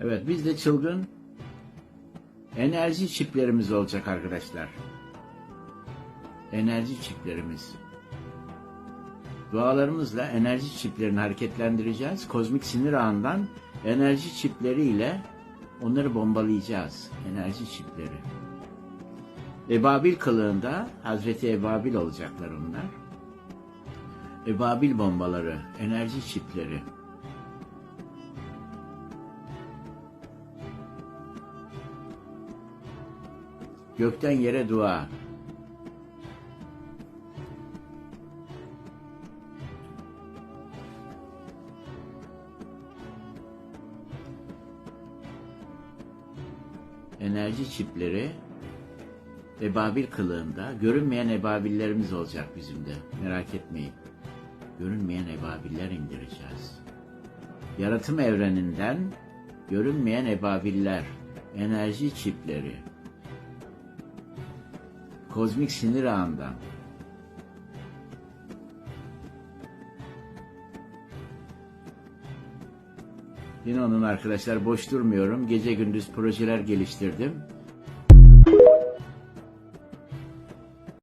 Evet biz de çılgın enerji çiplerimiz olacak arkadaşlar. Enerji çiplerimiz. Dualarımızla enerji çiplerini hareketlendireceğiz. Kozmik sinir ağından enerji çipleriyle onları bombalayacağız. Enerji çipleri. Ebabil kılığında Hazreti Ebabil olacaklar onlar. Ebabil bombaları, enerji çipleri. Gökten yere dua. Enerji çipleri ebabil kılığında görünmeyen ebabillerimiz olacak bizim de. Merak etmeyin. Görünmeyen ebabiller indireceğiz. Yaratım evreninden görünmeyen ebabiller, enerji çipleri, kozmik sinir ağından Yine onun arkadaşlar boş durmuyorum. Gece gündüz projeler geliştirdim.